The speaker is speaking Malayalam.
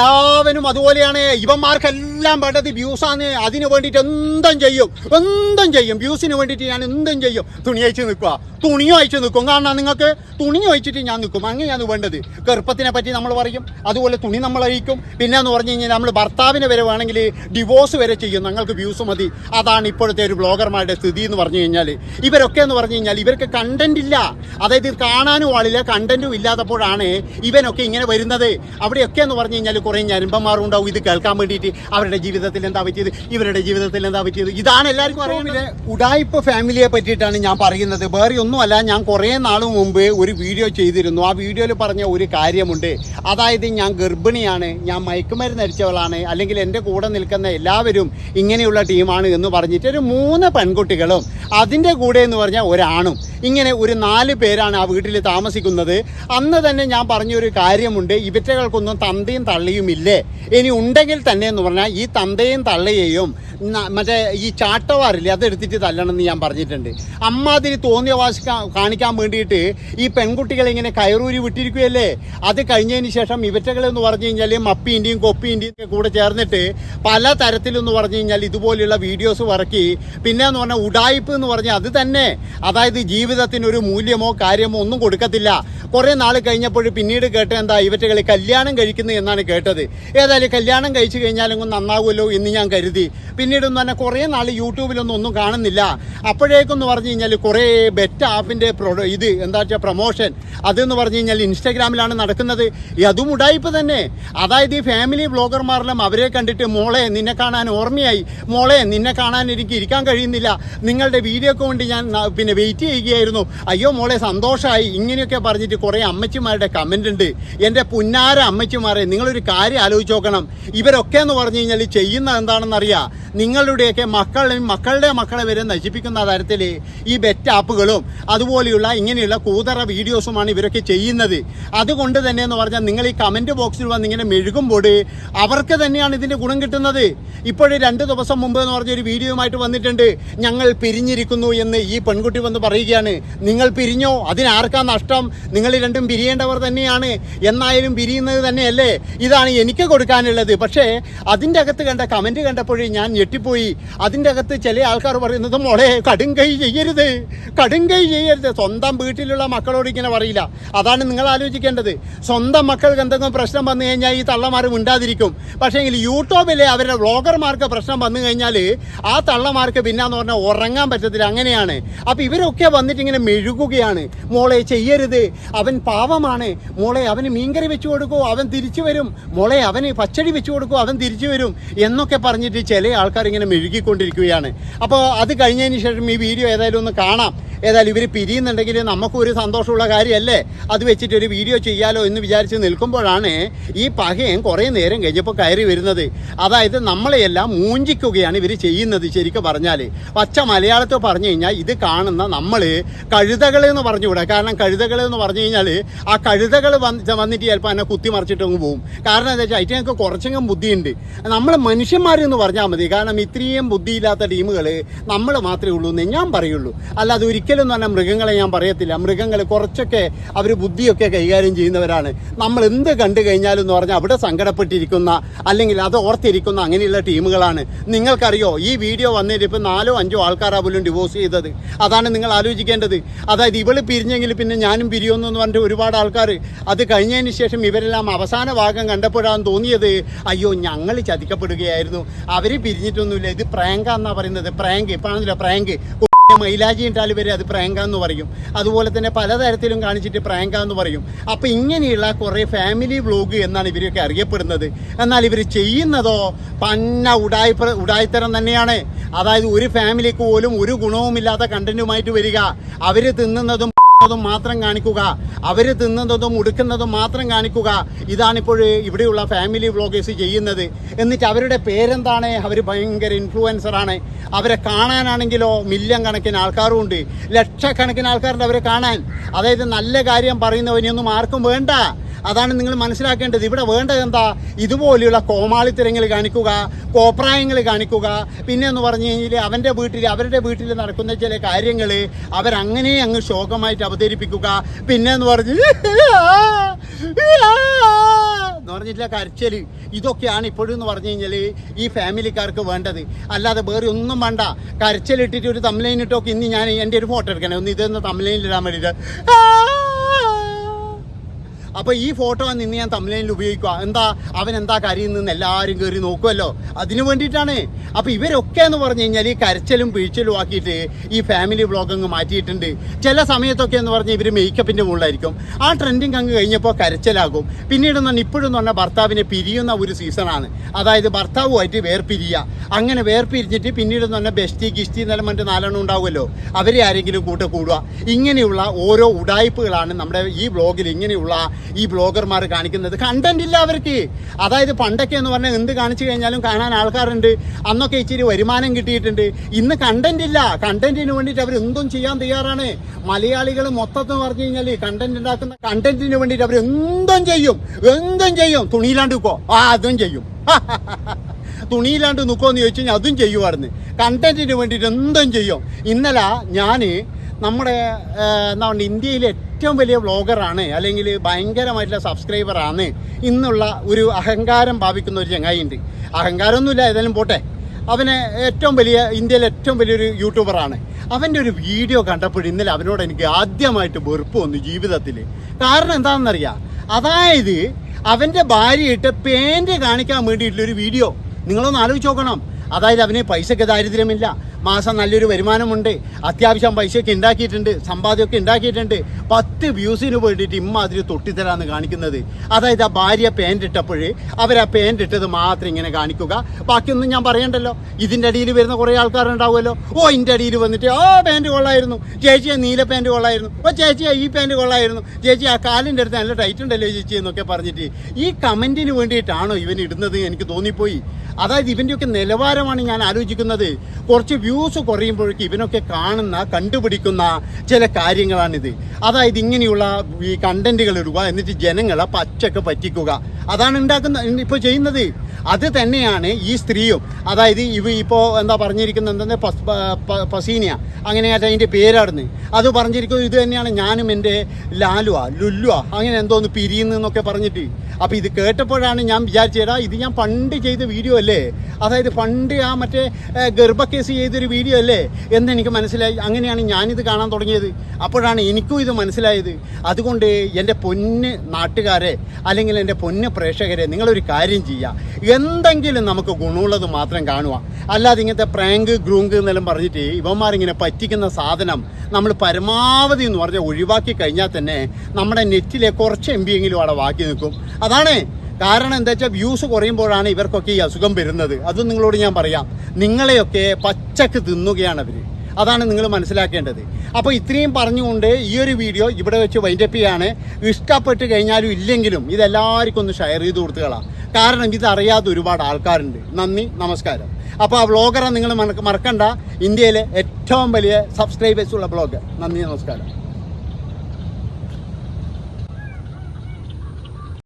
എല്ലാവരും അതുപോലെയാണ്. ഇവന്മാർക്കെല്ലാം വേണ്ടത് വ്യൂസാണ്. അതിന് വേണ്ടിയിട്ട് എന്തും ചെയ്യും. എന്തും ചെയ്യും. വ്യൂസിന് വേണ്ടിയിട്ട് ഞാൻ എന്തും ചെയ്യും. തുണി അയച്ച് നിൽക്കുക. തുണിയും അയച്ച് നിൽക്കും. കാരണം നിങ്ങൾക്ക് തുണി അയച്ചിട്ട് ഞാൻ നിൽക്കും. അങ്ങനെയാണ് വേണ്ടത്. ഗർഭത്തിനെ പറ്റി നമ്മൾ പറയും. അതുപോലെ തുണി നമ്മൾ അയക്കും പിന്നെ എന്ന് പറഞ്ഞു കഴിഞ്ഞാൽ നമ്മൾ ഭർത്താവിനെ വരെ വേണമെങ്കിൽ ഡിവോഴ്സ് വരെ ചെയ്യും. ഞങ്ങൾക്ക് വ്യൂസ് മതി. അതാണ് ഇപ്പോഴത്തെ ഒരു ബ്ലോഗർമാരുടെ സ്ഥിതി എന്ന് പറഞ്ഞു കഴിഞ്ഞാൽ. ഇവരൊക്കെ എന്ന് പറഞ്ഞു കഴിഞ്ഞാൽ ഇവർക്ക് കണ്ടന്റ് ഇല്ല. അതായത് കാണാനും ആളില്ല. കണ്ടന്റും ഇല്ലാത്തപ്പോഴാണ് ഇവനൊക്കെ ഇങ്ങനെ വരുന്നത്. അവിടെയൊക്കെ എന്ന് പറഞ്ഞു കഴിഞ്ഞാൽ കുറേ ഞരമ്പന്മാരും ഉണ്ടാവും. ഇത് കേൾക്കാൻ വേണ്ടിയിട്ട് അവരുടെ ജീവിതത്തിൽ എന്താ പറ്റിയത്? ഇവരുടെ ജീവിതത്തിൽ എന്താ പറ്റിയത്? ഇതാണ് എല്ലാവർക്കും അറിയുന്നത് ഉടായ്പ ഫാമിലിയെ പറ്റിയിട്ടാണ് ഞാൻ പറയുന്നത്. വേറെ ഒന്നുമല്ല ഞാൻ കുറേ നാൾ മുമ്പ് ഒരു വീഡിയോ ചെയ്തിരുന്നു. ആ വീഡിയോയിൽ പറഞ്ഞ ഒരു കാര്യമുണ്ട്. അതായത് ഞാൻ ഗർഭിണിയാണ് ഞാൻ മയക്കുമരുന്ന് അടിച്ചവളാണ് അല്ലെങ്കിൽ എന്റെ കൂടെ നിൽക്കുന്ന എല്ലാവരും ഇങ്ങനെയുള്ള ടീമാണ് എന്ന് പറഞ്ഞിട്ട് ഒരു മൂന്ന് പെൺകുട്ടികളും അതിന്റെ കൂടെ എന്ന് പറഞ്ഞാൽ ഒരാണും. ഇങ്ങനെ ഒരു നാല് പേരാണ് ആ വീട്ടിൽ താമസിക്കുന്നത്. അന്ന് തന്നെ ഞാൻ പറഞ്ഞൊരു കാര്യമുണ്ട്. ഇവറ്റകൾക്കൊന്നും തന്തയും തള്ളിയും ഇല്ലേ? ഇനി ഉണ്ടെങ്കിൽ തന്നെ എന്ന് പറഞ്ഞാൽ ഈ തന്തയും തള്ളയെയും മറ്റേ ഈ ചാട്ടവാറില്ലേ അതെടുത്തിട്ട് തല്ലണമെന്ന് ഞാൻ പറഞ്ഞിട്ടുണ്ട്. അമ്മാതിരി തോന്നിയ വാശി കാണിക്കാൻ വേണ്ടിയിട്ട് ഈ പെൺകുട്ടികളെ ഇങ്ങനെ കയറൂരി വിട്ടിരിക്കുകയല്ലേ? അത് കഴിഞ്ഞതിന് ശേഷം ഇവറ്റകൾ എന്ന് പറഞ്ഞു കഴിഞ്ഞാൽ മപ്പീന്റെയും കൊപ്പീന്റെയും കൂടെ ചേർന്നിട്ട് പല തരത്തിലെന്ന് പറഞ്ഞു കഴിഞ്ഞാൽ ഇതുപോലെയുള്ള വീഡിയോസ് വറക്കി. പിന്നെ എന്ന് പറഞ്ഞാൽ ഉടായ്പ് എന്ന് പറഞ്ഞാൽ അത് തന്നെ. അതായത് ജീവിതത്തിന് ഒരു മൂല്യമോ കാര്യമോ ഒന്നും കൊടുക്കത്തില്ല. കുറേ നാൾ കഴിഞ്ഞപ്പോൾ പിന്നീട് കേട്ട എന്താ ഇവറ്റകൾ കല്യാണം കഴിക്കുന്നു എന്നാണ് കേട്ടത്. ഏതായാലും കല്യാണം കഴിച്ചു കഴിഞ്ഞാലും നന്നാവുമല്ലോ എന്ന് ഞാൻ കരുതി. പിന്നീടൊന്നും തന്നെ കുറേ നാൾ യൂട്യൂബിലൊന്നും ഒന്നും കാണുന്നില്ല. അപ്പോഴേക്കെന്ന് പറഞ്ഞു കഴിഞ്ഞാൽ കുറേ ബെറ്റ് ആപ്പിന്റെ പ്രൊഡ ഇത് എന്താ വെച്ചാൽ പ്രൊമോഷൻ. അതെന്ന് പറഞ്ഞു കഴിഞ്ഞാൽ ഇൻസ്റ്റാഗ്രാമിലാണ് നടക്കുന്നത്. അതും ഉടായ്പ തന്നെ. അതായത് ഈ ഫാമിലി ബ്ലോഗർമാരെല്ലാം അവരെ കണ്ടിട്ട് മോളെ നിന്നെ കാണാൻ ഓർമ്മയായി. മോളെ നിന്നെ കാണാൻ എനിക്ക് ഇരിക്കാൻ കഴിയുന്നില്ല. നിങ്ങളുടെ വീഡിയോ കൊണ്ട് ഞാൻ പിന്നെ വെയിറ്റ് ചെയ്യുകയായിരുന്നു. അയ്യോ മോളെ സന്തോഷമായി ഇങ്ങനെയൊക്കെ പറഞ്ഞിട്ട് കുറേ അമ്മച്ചിമാരുടെ കമന്റ് ഉണ്ട്. എന്റെ പുന്നാര അമ്മച്ചിമാരെ നിങ്ങളൊരു കാര്യം ആലോചിച്ച് നോക്കണം. ഇവരൊക്കെ എന്ന് പറഞ്ഞു കഴിഞ്ഞാൽ ചെയ്യുന്ന എന്താണെന്നറിയാം? നിങ്ങളുടെയൊക്കെ മക്കളെയും മക്കളുടെ മക്കളെ വരെ നശിപ്പിക്കുന്ന തരത്തിൽ ഈ ബെറ്റ് ആപ്പുകളും അതുപോലെയുള്ള ഇങ്ങനെയുള്ള കൂതറ വീഡിയോസുമാണ് ഇവരൊക്കെ ചെയ്യുന്നത്. അതുകൊണ്ട് തന്നെ എന്ന് പറഞ്ഞാൽ നിങ്ങൾ ഈ കമന്റ് ബോക്സിൽ വന്ന് ഇങ്ങനെ മെഴുകുമ്പോൾ അവർക്ക് തന്നെയാണ് ഇതിന്റെ ഗുണം കിട്ടുന്നത്. ഇപ്പോൾ രണ്ട് ദിവസം മുമ്പ് എന്ന് പറഞ്ഞ ഒരു വീഡിയോയുമായിട്ട് വന്നിട്ടുണ്ട്. ഞങ്ങൾ പിരിഞ്ഞിരിക്കുന്നു എന്ന് ഈ പെൺകുട്ടി വന്ന് പറയുകയാണ്. നിങ്ങൾ പിരിഞ്ഞോ? അതിനാർക്കാ നഷ്ടം? നിങ്ങൾ രണ്ടും പിരിയേണ്ടവർ തന്നെയാണ്. എന്നായാലും പിരിയുന്നത് തന്നെയല്ലേ? ഇതാണ് എനിക്ക് കൊടുക്കാനുള്ളത്. പക്ഷേ അതിന്റെ അകത്ത് കണ്ട കമന്റ് കണ്ടപ്പോഴേ ഞാൻ ഞെട്ടിപ്പോയി. അതിന്റെ അകത്ത് ചില ആൾക്കാർ പറയുന്നത് മോളെ കടുങ്കൈ ചെയ്യരുത്. കടുങ്കൈ ചെയ്യരുത്. സ്വന്തം വീട്ടിലുള്ള മക്കളോട് ഇങ്ങനെ പറയില്ല. അതാണ് നിങ്ങൾ ആലോചിക്കേണ്ടത്. സ്വന്തം മക്കൾക്ക് എന്തെങ്കിലും പ്രശ്നം വന്നു കഴിഞ്ഞാൽ ഈ തള്ളമാർ മിണ്ടാതിരിക്കും. പക്ഷേ എങ്കിൽ യൂട്യൂബിലെ അവരുടെ വ്ളോഗർമാർക്ക് പ്രശ്നം വന്നു കഴിഞ്ഞാൽ ആ തള്ളമാർക്ക് പിന്നാന്ന് പറഞ്ഞാൽ ഉറങ്ങാൻ പറ്റത്തില്ല. അങ്ങനെയാണ്. അപ്പോൾ ഇവരൊക്കെ വന്നിട്ട് ഇങ്ങനെ മെഴുകുകയാണ്. മോളെ ചെയ്യരുത്. അവൻ പാവമാണ്. മോളെ അവന് മീൻകറി വെച്ചു കൊടുക്കൂ അവൻ തിരിച്ചു വരും. മോളെ അവന് പച്ചടി വെച്ചു കൊടുക്കൂ അവൻ തിരിച്ചു വരും എന്നൊക്കെ പറഞ്ഞിട്ട് ചില ആൾക്കാർ ഇങ്ങനെ മെഴുകിക്കൊണ്ടിരിക്കുകയാണ്. അപ്പോൾ അത് കഴിഞ്ഞതിന് ശേഷം ഈ വീഡിയോ ഏതായാലും ഒന്ന് കാണാം. ഏതായാലും ഇവർ പിരിയുന്നുണ്ടെങ്കിൽ നമുക്കൊരു സന്തോഷമുള്ള കാര്യമല്ലേ? അത് വെച്ചിട്ട് ഒരു വീഡിയോ ചെയ്യാലോ എന്ന് വിചാരിച്ച് നിൽക്കുമ്പോഴാണ് ഈ പകയും കുറേ നേരം കഴിഞ്ഞപ്പോൾ കയറി വരുന്നത്. അതായത് നമ്മളെയെല്ലാം മൂഞ്ചിക്കുകയാണ് ഇവർ ചെയ്യുന്നത് ശരിക്കും പറഞ്ഞാൽ പച്ച മലയാളത്തിൽ പറഞ്ഞു കഴിഞ്ഞാൽ ഇത് കാണുന്ന നമ്മൾ കഴുതകൾ എന്ന് പറഞ്ഞുകൂടാ. കാരണം കഴുതകൾ എന്ന് പറഞ്ഞു കഴിഞ്ഞാൽ ആ കഴുതകൾ വന്ന് വന്നിട്ട് ചിലപ്പോൾ എന്നെ അങ്ങ് പോകും കാരണം എന്താ വെച്ചാൽ അതിനൊക്കെ കുറച്ചെങ്കിലും ബുദ്ധിയുണ്ട്. നമ്മൾ മനുഷ്യന്മാരെന്ന് പറഞ്ഞാൽ മതി. കാരണം ഇത്രയും ബുദ്ധിയില്ലാത്ത ടീമുകൾ നമ്മൾ മാത്രമേ ഉള്ളൂ എന്ന് ഞാൻ പറയുള്ളൂ. അല്ലാതെ ഒരിക്കലും എന്ന് തന്നെ മൃഗങ്ങളെ ഞാൻ പറയത്തില്ല. മൃഗങ്ങൾ കുറച്ചൊക്കെ അവർ ബുദ്ധിയൊക്കെ കൈകാര്യം ചെയ്യുന്നവരാണ്. നമ്മൾ എന്ത് കണ്ടു കഴിഞ്ഞാലും എന്ന് പറഞ്ഞാൽ അവിടെ സങ്കടപ്പെട്ടിരിക്കുന്ന അല്ലെങ്കിൽ അത് ഓർത്തിരിക്കുന്ന അങ്ങനെയുള്ള ടീമുകളാണ്. നിങ്ങൾക്കറിയോ ഈ വീഡിയോ വന്നിട്ട് ഇപ്പം നാലോ അഞ്ചോ ആൾക്കാരാ പോലും ഡിവോഴ്സ് ചെയ്തത്. അതാണ് നിങ്ങൾ ആലോചിക്കേണ്ടത്. അതായത് ഇവൾ പിരിഞ്ഞെങ്കിൽ പിന്നെ ഞാനും പിരിയുന്നു എന്ന് പറഞ്ഞിട്ട് ഒരുപാട് ആൾക്കാർ അത് കഴിഞ്ഞതിന് ശേഷം ഇവരെല്ലാം അവസാന ഭാഗം കണ്ടപ്പോഴാണ് തോന്നിയത് അയ്യോ ഞങ്ങൾ ചതിക്കപ്പെടുകയായിരുന്നു. അവർ പിരിഞ്ഞിട്ടൊന്നുമില്ല. ഇത് പ്രാങ്കാന്നാണ് പറയുന്നത്. Prank ഇപ്പോഴാണല്ലോ prank. മൈലാജി ഇട്ടാൽ വരെ അത് പ്രാങ്കാന്ന് പറയും. അതുപോലെ തന്നെ പലതരത്തിലും കാണിച്ചിട്ട് പ്രാങ്കാന്ന് പറയും. അപ്പോൾ ഇങ്ങനെയുള്ള കുറേ ഫാമിലി വ്ലോഗ് എന്നാണ് ഇവരൊക്കെ അറിയപ്പെടുന്നത്. എന്നാൽ ഇവർ ചെയ്യുന്നതോ പന്ന ഉടായി ഉടായ്ത്തരം തന്നെയാണ്. അതായത് ഒരു ഫാമിലിക്ക് പോലും ഒരു ഗുണവുമില്ലാത്ത കണ്ടന്റുമായിട്ട് വരിക. അവർ തിന്നുന്നതും ും മാത്രം കാണിക്കുക. അവർ തിന്നുന്നതും ഉടുക്കുന്നതും മാത്രം കാണിക്കുക. ഇതാണിപ്പോൾ ഇവിടെയുള്ള ഫാമിലി വ്ളോഗേഴ്സ് ചെയ്യുന്നത്. എന്നിട്ട് അവരുടെ പേരെന്താണ്? അവർ ഭയങ്കര ഇൻഫ്ലുവൻസർ ആണ്. അവരെ കാണാനാണെങ്കിലോ മില്യൺ കണക്കിന് ആൾക്കാരും ഉണ്ട് ലക്ഷക്കണക്കിന് ആൾക്കാരുണ്ട് അവരെ കാണാൻ. അതായത് നല്ല കാര്യം പറയുന്നവനെയൊന്നും ആർക്കും വേണ്ട. അതാണ് നിങ്ങൾ മനസ്സിലാക്കേണ്ടത്. ഇവിടെ വേണ്ടത് എന്താ? ഇതുപോലെയുള്ള കോമാളിത്തരങ്ങൾ കാണിക്കുക കോപ്രായങ്ങൾ കാണിക്കുക. പിന്നെ എന്ന് പറഞ്ഞു കഴിഞ്ഞാൽ അവന്റെ വീട്ടിൽ അവരുടെ വീട്ടിൽ നടക്കുന്ന ചില കാര്യങ്ങൾ അവരങ്ങനെ അങ്ങ് ശോകമായിട്ട് അവതരിപ്പിക്കുക. പിന്നെ എന്ന് പറഞ്ഞ് എന്ന് പറഞ്ഞിട്ടില്ല കരച്ചൽ ഇതൊക്കെയാണ് ഇപ്പോഴും എന്ന് പറഞ്ഞു കഴിഞ്ഞാൽ ഈ ഫാമിലിക്കാർക്ക് വേണ്ടത്. അല്ലാതെ വേറെ ഒന്നും വേണ്ട. കരച്ചലിട്ടിട്ട് ഒരു തമ്മിലൈൻ ഇട്ടൊക്കെ ഇന്ന് ഞാൻ എന്റെ ഒരു ഫോട്ടോ എടുക്കണേ. ഒന്ന് ഇതൊന്ന് തമ്മിലൈനിൽ ഇടാൻ വേണ്ടിയിട്ട്. അപ്പോൾ ഈ ഫോട്ടോ നിന്ന് ഞാൻ തമിഴിൽ ഉപയോഗിക്കുക. എന്താ? അവൻ എന്താ കരയുന്നെന്ന് എല്ലാവരും കയറി നോക്കുമല്ലോ അതിനു വേണ്ടിയിട്ടാണ്. അപ്പോൾ ഇവരൊക്കെ എന്ന് പറഞ്ഞു കഴിഞ്ഞാൽ ഈ കരച്ചലും പിഴിച്ചലും ആക്കിയിട്ട് ഈ ഫാമിലി വ്ളോഗ് അങ്ങ് മാറ്റിയിട്ടുണ്ട്. ചില സമയത്തൊക്കെ എന്ന് പറഞ്ഞാൽ ഇവർ മേക്കപ്പിന്റെ മുകളിലായിരിക്കും. ആ ട്രെൻഡിങ് അങ്ങ് കഴിഞ്ഞപ്പോൾ കരച്ചലാകും. പിന്നീട് എന്ന് പറഞ്ഞാൽ ഇപ്പോഴും എന്ന് പറഞ്ഞാൽ ഭർത്താവിനെ പിരിയുന്ന ഒരു സീസണാണ് അതായത് ഭർത്താവുമായിട്ട് വേർപിരിയുക അങ്ങനെ വേർപിരിഞ്ഞിട്ട് പിന്നീട് എന്ന് പറഞ്ഞാൽ ബെസ്റ്റി ഗിസ്റ്റി എന്നെല്ലാം മറ്റു നാലെണ്ണം ഉണ്ടാവുമല്ലോ. അവരെ ആരെങ്കിലും കൂട്ട കൂടുക. ഇങ്ങനെയുള്ള ഓരോ ഉടായ്പകളാണ് നമ്മുടെ ഈ ബ്ലോഗിൽ ഇങ്ങനെയുള്ള ഈ ബ്ലോഗർമാർ കാണിക്കുന്നത്. കണ്ടന്റ് ഇല്ല അവർക്ക്. അതായത് പണ്ടൊക്കെ എന്ന് പറഞ്ഞാൽ എന്ത് കാണിച്ചു കഴിഞ്ഞാലും കാണാൻ ആൾക്കാരുണ്ട്. അന്നൊക്കെ ഇച്ചിരി വരുമാനം കിട്ടിയിട്ടുണ്ട്. ഇന്ന് കണ്ടന്റ് ഇല്ല. കണ്ടന്റിന് വേണ്ടിയിട്ട് അവർ എന്തും ചെയ്യാൻ തയ്യാറാണ്. മലയാളികൾ മൊത്തത്തിൽ പറഞ്ഞു കഴിഞ്ഞാൽ കണ്ടന്റ് ഉണ്ടാക്കുന്ന കണ്ടന്റിന് വേണ്ടിയിട്ട് അവർ എന്തും ചെയ്യും. എന്തും ചെയ്യും. തുണിയിലാണ്ട് നിൽക്കോ ആ അതും ചെയ്യും. തുണിയിലാണ്ട് നിൽക്കുമെന്ന് ചോദിച്ചു കഴിഞ്ഞാൽ അതും ചെയ്യുമായിരുന്നു കണ്ടന്റിന് വേണ്ടിയിട്ട് എന്തും ചെയ്യും. ഇന്നലെ ഞാൻ നമ്മുടെ എന്താ പറയുക ഇന്ത്യയിലെ ഏറ്റവും വലിയ വ്ളോഗറാണ് അല്ലെങ്കിൽ ഭയങ്കരമായിട്ടുള്ള സബ്സ്ക്രൈബറാണ് ഇന്നുള്ള ഒരു അഹങ്കാരം ഭാവിക്കുന്ന ഒരു ചങ്ങായിയുണ്ട്. അഹങ്കാരമൊന്നുമില്ല ഏതായാലും പോട്ടെ. അവന് ഏറ്റവും വലിയ ഇന്ത്യയിലെ ഏറ്റവും വലിയൊരു യൂട്യൂബറാണ്. അവന്റെ ഒരു വീഡിയോ കണ്ടപ്പോൾ ഇന്നലെ അവനോട് എനിക്ക് ആദ്യമായിട്ട് വെറുപ്പ് വന്നു ജീവിതത്തിൽ. കാരണം എന്താണെന്നറിയാം? അതായത് അവന്റെ ഭാര്യയിട്ട് പേന്റ് കാണിക്കാൻ വേണ്ടിയിട്ടുള്ളൊരു വീഡിയോ. നിങ്ങളൊന്ന് ആലോചിച്ച് നോക്കണം. അതായത് അവന് പൈസയ്ക്ക് ദാരിദ്ര്യമില്ല. മാസം നല്ലൊരു വരുമാനമുണ്ട്. അത്യാവശ്യം പൈസയൊക്കെ ഉണ്ടാക്കിയിട്ടുണ്ട് സമ്പാദ്യമൊക്കെ ഉണ്ടാക്കിയിട്ടുണ്ട്. പത്ത് വ്യൂസിന് വേണ്ടിയിട്ട് ഇമ്മാതിരി തൊട്ടിത്തരാന്ന് കാണിക്കുന്നത്. അതായത് ആ ഭാര്യ പാന്റ് ഇട്ടപ്പോൾ അവർ ആ പാന്റ് ഇട്ടത് മാത്രം ഇങ്ങനെ കാണിക്കുക. ബാക്കിയൊന്നും ഞാൻ പറയണ്ടല്ലോ. ഇതിന്റെ അടിയിൽ വരുന്ന കുറേ ആൾക്കാരുണ്ടാവുമല്ലോ. ഓ ഇതിന്റെ അടിയിൽ വന്നിട്ട് ഓ പാന്റ് കൊള്ളായിരുന്നു. ചേച്ചി ആ നീല പാന്റ് കൊള്ളായിരുന്നു. ഓ ചേച്ചി ആ ഈ പാന്റ് കൊള്ളായിരുന്നു. ചേച്ചി ആ കാലിന്റെ അടുത്ത് നല്ല ടൈറ്റ് ഉണ്ടല്ലോ ചേച്ചി എന്നൊക്കെ പറഞ്ഞിട്ട് ഈ കമന്റിന് വേണ്ടിയിട്ടാണോ ഇവൻ ഇടുന്നത് എനിക്ക് തോന്നിപ്പോയി. അതായത് ഇവന്റെയൊക്കെ നിലവാരമാണ് ഞാൻ ആലോചിക്കുന്നത്. കുറച്ച് വ്യൂസ് കുറയുമ്പോഴേക്കും ഇവനൊക്കെ കാണുന്ന കണ്ടുപിടിക്കുന്ന ചില കാര്യങ്ങളാണിത്. അതായത് ഇങ്ങനെയുള്ള ഈ കണ്ടന്റുകൾ ഇടുക എന്നിട്ട് ജനങ്ങളെ പച്ചക്ക് പറ്റിക്കുക. അതാണ് ഉണ്ടാക്കുന്ന ഇപ്പോൾ ചെയ്യുന്നത്. അത് തന്നെയാണ് ഈ സ്ത്രീയും. അതായത് ഇവ ഇപ്പോ എന്താ പറഞ്ഞിരിക്കുന്നത് പ- പസീനിയ. അങ്ങനെയായിട്ട് അതിന്റെ പേരാടുന്നത് അത് പറഞ്ഞിരിക്കുന്നത് ഇത് തന്നെയാണ് ഞാനും എന്റെ ലാലുവ ലുല്ലുവ. അങ്ങനെ എന്തോന്ന് പിരിയുന്നൊക്കെ പറഞ്ഞിട്ട്. അപ്പോൾ ഇത് കേട്ടപ്പോഴാണ് ഞാൻ വിചാരിച്ചേടാ ഇത് ഞാൻ പണ്ട് ചെയ്ത വീഡിയോ അല്ലേ? അതായത് പണ്ട് ആ മറ്റേ ഗർഭക്കേസ് ചെയ്തൊരു വീഡിയോ അല്ലേ? എന്ന് എനിക്ക് മനസ്സിലായി. അങ്ങനെയാണ് ഞാനിത് കാണാൻ തുടങ്ങിയത്. അപ്പോഴാണ് എനിക്കും ഇത് മനസ്സിലായത്. അതുകൊണ്ട് എന്റെ പൊന്ന് നാട്ടുകാരെ അല്ലെങ്കിൽ എന്റെ പൊന്ന് പ്രേക്ഷകരെ നിങ്ങളൊരു കാര്യം ചെയ്യുക എന്തെങ്കിലും നമുക്ക് ഗുണമുള്ളത് മാത്രം കാണുക. അല്ലാതെ ഇങ്ങനത്തെ പ്രാങ്ക് ഗ്രൂങ്ക് എന്നെല്ലാം പറഞ്ഞിട്ട് ഇവന്മാരിങ്ങനെ പറ്റിക്കുന്ന സാധനം നമ്മൾ പരമാവധി എന്ന് പറഞ്ഞാൽ ഒഴിവാക്കി കഴിഞ്ഞാൽ തന്നെ നമ്മുടെ നെറ്റിലെ കുറച്ച് എം ബി എങ്കിലും അവിടെ വാക്കി നിൽക്കും. അതാണ് കാരണം എന്താ വെച്ചാൽ വ്യൂസ് കുറയുമ്പോഴാണ് ഇവർക്കൊക്കെ ഈ അസുഖം വരുന്നത്. അതും നിങ്ങളോട് ഞാൻ പറയാം. നിങ്ങളെയൊക്കെ പച്ചക്ക് തിന്നുകയാണ് അവർ അതാണ് നിങ്ങൾ മനസ്സിലാക്കേണ്ടത്. അപ്പോൾ ഇത്രയും പറഞ്ഞുകൊണ്ട് ഈ ഒരു വീഡിയോ ഇവിടെ വെച്ച് വൈൻഡപ്പ് ചെയ്യാണ്. ഇഷ്ടപ്പെട്ട് കഴിഞ്ഞാലും ഇല്ലെങ്കിലും ഇതെല്ലാവർക്കും ഒന്ന് ഷെയർ ചെയ്ത് കൊടുത്തുകളാം കാരണം ഇതറിയാത്ത ഒരുപാട് ആൾക്കാരുണ്ട്. നന്ദി നമസ്കാരം. അപ്പോൾ ആ വ്ളോഗറെ നിങ്ങൾ മറക്കണ്ട. ഇന്ത്യയിലെ ഏറ്റവും വലിയ സബ്സ്ക്രൈബേഴ്സ് ഉള്ള ബ്ലോഗ് നന്ദി നമസ്കാരം.